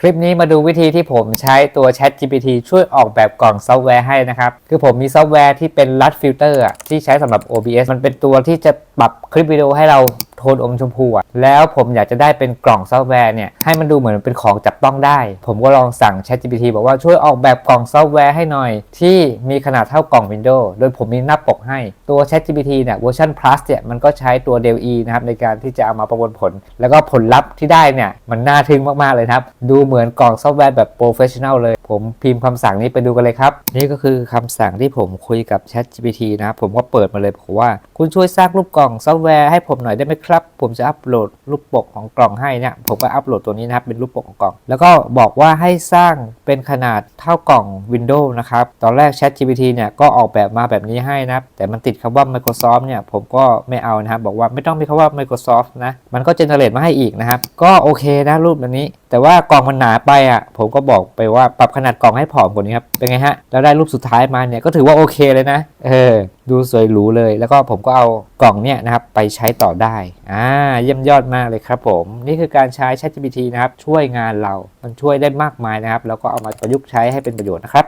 คลิปนี้มาดูวิธีที่ผมใช้ตัว Chat GPT ช่วยออกแบบกล่องซอฟต์แวร์ให้นะครับ คือผมมีซอฟต์แวร์ที่เป็นรัดฟิลเตอร์ที่ใช้สำหรับ OBS มันเป็นตัวที่จะปรับคลิปวิดีโอให้เราโทนอมชมพูอะ แล้วผมอยากจะได้เป็นกล่องซอฟต์แวร์เนี่ยให้มันดูเหมือนเป็นของจับต้องได้ ผมก็ลองสั่ง Chat GPT บอกว่าช่วยออกแบบกล่องซอฟต์แวร์ให้หน่อย ที่มีขนาดเท่ากล่อง Windows โดยผมมีหน้าปกให้ตัว Chat GPT เนี่ยเวอร์ชัน plus เนี่ยมันก็ใช้ตัว Dell E นะครับในการที่จะเอามาประมวลผล แล้วก็ผลลัพธ์ที่ได้เนี่ยมันน่าทึ่งมากๆเลยครับ ดูเหมือนกล่องซอฟต์แวร์แบบโปรเฟชชั่น a ลเลย ผมพิมพ์คำสั่งนี้ไปดูกันเลยครับ นี่ก็คือคำสั่งที่ผมคุยกับ Chat GPT นะครับผมก็เปิดมาเลยบอกว่า คุณช่วยสร้างรูปกล่องซอฟต์แวร์ให้ผมหน่อยได้ไหมครับ ผมจะอัปโหลดรูปปกของกล่องให้เนี่ยผมก็อัปโหลดตัวนี้นะครับเป็นรูปปกของกล่อง แล้วก็บอกว่าให้สร้างเป็นขนาดเท่ากล่อง Windows นะครับ ตอนแรก Chat GPT เนี่ยก็ออกแบบมาแบบนี้ให้นะแต่มันติดคำว่า Microsoft เนี่ยผมก็ไม่เอานะครับบอกว่าไม่ต้องมีคำว่า Microsoft นะมันก็เจเนเรตมาให้อีกนะครับ ก็โอเคนะรูปแบบนี้ แต่ว่ากล่องมันหนาไปอะผมก็บอกไปว่าปรับขนาดกล่องให้ผอมกว่านี้ครับเป็นไงฮะแล้วได้รูปสุดท้ายมาเนี่ยก็ถือว่าโอเคเลยนะเออ ดูสวยหรูเลย แล้วก็ผมก็เอากล่องเนี่ยนะครับไปใช้ต่อได้ อ่าเยี่ยมยอดมากเลยครับผม นี่คือการใช้ ChatGPT นะครับ ช่วยงานเรา มันช่วยได้มากมายนะครับ แล้วก็เอามาประยุกต์ใช้ให้เป็นประโยชน์นะครับ